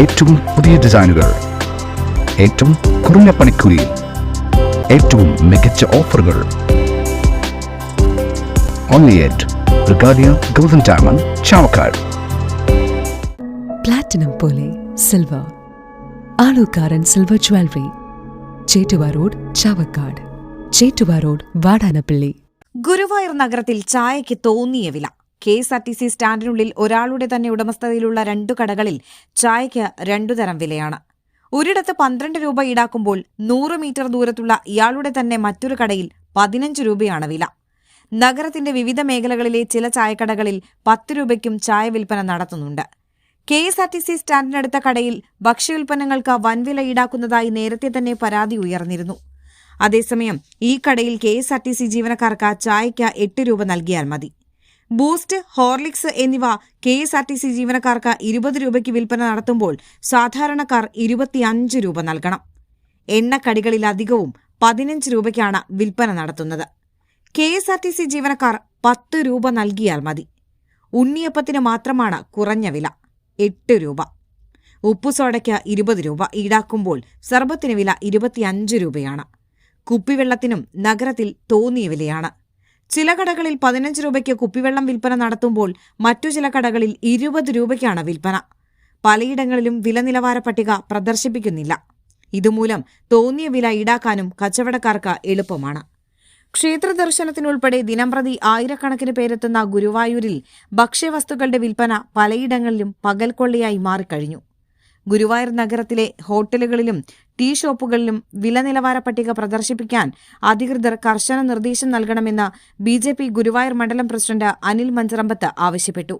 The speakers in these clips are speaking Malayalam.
ഏറ്റവും പുതിയ ഡിസൈനുകൾ. ഏറ്റവും കുറഞ്ഞ പണിക്കൂലിയിൽ ഏറ്റവും മികച്ച ഓഫറുകൾ. Only at Regalia golden diamond Chavakkad platinum പോലെ silver Aalukkaran silver jewellery Chettuva road Chavakkad. Chettuva road Vadanappally. Guruvayur നഗരത്തിൽ ചായയ്ക്ക് തോന്നിയ വില. K S R T C സ്റ്റാൻഡിനുള്ളിൽ ഒരാളുടെ തന്നെ ഉടമസ്ഥതയിലുള്ള രണ്ടു കടകളിൽ ചായയ്ക്ക് രണ്ടു തരം വിലയാണ്. ഒരിടത്ത് പന്ത്രണ്ട് രൂപ ഈടാക്കുമ്പോൾ നൂറ് മീറ്റർ ദൂരത്തുള്ള ഇയാളുടെ തന്നെ മറ്റൊരു കടയിൽ പതിനഞ്ച് രൂപയാണ് വില. നഗരത്തിന്റെ വിവിധ മേഖലകളിലെ ചില ചായക്കടകളിൽ പത്ത് രൂപയ്ക്കും ചായ വിൽപ്പന നടത്തുന്നുണ്ട്. K S R T C സ്റ്റാൻഡിനടുത്ത കടയിൽ ഭക്ഷ്യോൽപ്പന്നങ്ങൾക്ക് വൻവില ഈടാക്കുന്നതായി നേരത്തെ തന്നെ പരാതി ഉയർന്നിരുന്നു. അതേസമയം ഈ കടയിൽ K S R T C ജീവനക്കാർക്ക് ചായയ്ക്ക് എട്ട് രൂപ നൽകിയാൽ മതി. ബൂസ്റ്റ് ഹോർലിക്സ് എന്നിവ K S R T C ജീവനക്കാർക്ക് ഇരുപത് രൂപയ്ക്ക് വിൽപ്പന നടത്തുമ്പോൾ സാധാരണക്കാർ ഇരുപത്തിയഞ്ച് രൂപ നൽകണം. എണ്ണക്കടികളിലധികവും പതിനഞ്ച് രൂപയ്ക്കാണ് വിൽപ്പന നടത്തുന്നത്. K S R T C ജീവനക്കാർ പത്ത് രൂപ നൽകിയാൽ മതി. ഉണ്ണിയപ്പത്തിന് മാത്രമാണ് കുറഞ്ഞ വില എട്ട് രൂപ. ഉപ്പുസോഡയ്ക്ക് ഇരുപത് രൂപ ഈടാക്കുമ്പോൾ സർബത്തിന് വില ഇരുപത്തിയഞ്ച് രൂപയാണ്. കുപ്പിവെള്ളത്തിനും നഗരത്തിൽ തോന്നിയ വിലയാണ്. ചില കടകളിൽ പതിനഞ്ച് രൂപയ്ക്ക് കുപ്പിവെള്ളം വിൽപ്പന നടത്തുമ്പോൾ മറ്റു ചില കടകളിൽ ഇരുപത് രൂപയ്ക്കാണ് വിൽപ്പന. പലയിടങ്ങളിലും വില നിലവാര പട്ടിക പ്രദർശിപ്പിക്കുന്നില്ല. ഇതുമൂലം തോന്നിയ വില ഈടാക്കാനും കച്ചവടക്കാർക്ക് എളുപ്പമാണ്. ക്ഷേത്ര ദർശനത്തിനുൾപ്പെടെ ദിനംപ്രതി ആയിരക്കണക്കിന് പേരെത്തുന്ന ഗുരുവായൂരിൽ ഭക്ഷ്യവസ്തുക്കളുടെ വിൽപ്പന പലയിടങ്ങളിലും പകൽക്കൊള്ളിയായി മാറിക്കഴിഞ്ഞു. ഗുരുവായൂർ നഗരത്തിലെ ഹോട്ടലുകളിലും ടീ ഷോപ്പുകളിലും വില നിലവാര പട്ടിക പ്രദർശിപ്പിക്കാൻ അധികൃതർ കർശന നിർദ്ദേശം നൽകണമെന്ന് ബി ജെ പി ഗുരുവായൂർ മണ്ഡലം പ്രസിഡന്റ് അനിൽ മഞ്ചറമ്പത്ത് ആവശ്യപ്പെട്ടു.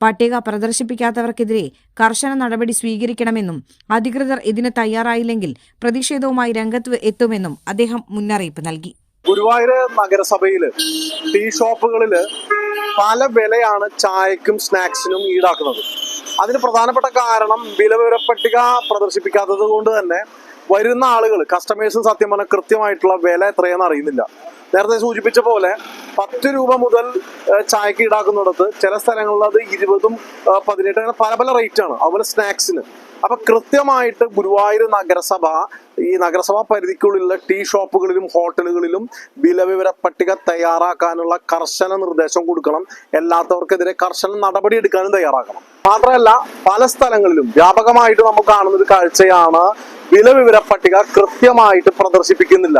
പട്ടിക പ്രദർശിപ്പിക്കാത്തവർക്കെതിരെ കർശന നടപടി സ്വീകരിക്കണമെന്നും അധികൃതർ ഇതിന് തയ്യാറായില്ലെങ്കിൽ പ്രതിഷേധവുമായി രംഗത്ത് എത്തുമെന്നും അദ്ദേഹം മുന്നറിയിപ്പ് നൽകി. ഗുരുവായൂർ നഗരസഭയിൽ ടീ ഷോപ്പുകളിൽ പല വിലയാണ് ചായക്കും സ്നാക്സിനും ഈടാക്കുന്നത്. അതിന് പ്രധാനപ്പെട്ട കാരണം വില വിവരപ്പട്ടിക പ്രദർശിപ്പിക്കാത്തത് കൊണ്ട് തന്നെ വരുന്ന ആളുകൾ കസ്റ്റമേഴ്സും സത്യം പറഞ്ഞാൽ കൃത്യമായിട്ടുള്ള വില എത്രയെന്ന് അറിയുന്നില്ല. നേരത്തെ സൂചിപ്പിച്ച പോലെ പത്ത് രൂപ മുതൽ ചായക്ക് ഈടാക്കുന്നിടത്ത് ചില സ്ഥലങ്ങളിൽ അത് ഇരുപതും പതിനെട്ടും അങ്ങനെ പല പല റേറ്റ് ആണ്. അതുപോലെ സ്നാക്സിന്. അപ്പൊ കൃത്യമായിട്ട് ഗുരുവായൂർ നഗരസഭ ഈ നഗരസഭാ പരിധിക്കുള്ളിലുള്ള ടീ ഷോപ്പുകളിലും ഹോട്ടലുകളിലും വിലവിവര പട്ടിക തയ്യാറാക്കാനുള്ള കർശന നിർദ്ദേശം കൊടുക്കണം. എല്ലാത്തവർക്കെതിരെ കർശന നടപടി എടുക്കാനും തയ്യാറാക്കണം. മാത്രമല്ല പല സ്ഥലങ്ങളിലും വ്യാപകമായിട്ട് നമുക്ക് കാണുന്ന ഒരു കാഴ്ചയാണ് വിലവിവര പട്ടിക കൃത്യമായിട്ട് പ്രദർശിപ്പിക്കുന്നില്ല.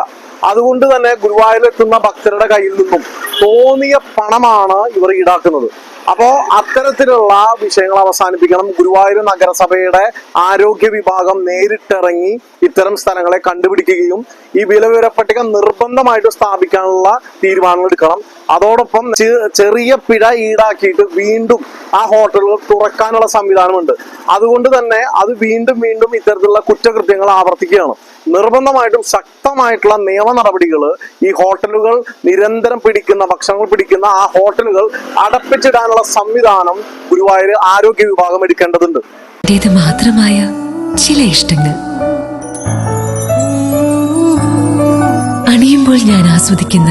അതുകൊണ്ട് തന്നെ ഗുരുവായൂരിലെത്തുന്ന ഭക്തരുടെ കയ്യിൽ നിന്നും തോന്നിയ പണമാണ് ഇവർ ഈടാക്കുന്നത്. അപ്പോ അത്തരത്തിലുള്ള വിഷയങ്ങൾ അവസാനിപ്പിക്കണം. ഗുരുവായൂർ നഗരസഭയുടെ ആരോഗ്യ വിഭാഗം നേരിട്ടിറങ്ങി ഇത്തരം സ്ഥലങ്ങളെ കണ്ടുപിടിക്കുകയും ഈ വില വിവര പട്ടിക നിർബന്ധമായിട്ട് സ്ഥാപിക്കാനുള്ള തീരുമാനങ്ങൾ എടുക്കണം. അതോടൊപ്പം ചെറിയ പിഴ ഈടാക്കിയിട്ട് വീണ്ടും ആ ഹോട്ടലുകൾ തുറക്കാനുള്ള സംവിധാനമുണ്ട്. അതുകൊണ്ട് തന്നെ അത് വീണ്ടും വീണ്ടും ഇത്തരത്തിലുള്ള കുറ്റകൃത്യങ്ങൾ ആവർത്തിക്കുകയാണ്. നിർബന്ധമായിട്ടും ശക്തമായിട്ടുള്ള നിയമ നടപടികൾ ഈ ഹോട്ടലുകൾ നിരന്തരം പിടിക്കുന്ന ഭക്ഷണങ്ങൾ പിടിക്കുന്ന ആ ഹോട്ടലുകൾ അടപ്പിച്ചിടാനുള്ള സംവിധാനം ഗുരുവായൂർ ആരോഗ്യ വിഭാഗം എടുക്കേണ്ടതുണ്ട്. മാത്രമായ ചില ഇഷ്ടങ്ങൾ. അണിയുമ്പോൾ ഞാൻ ആസ്വദിക്കുന്ന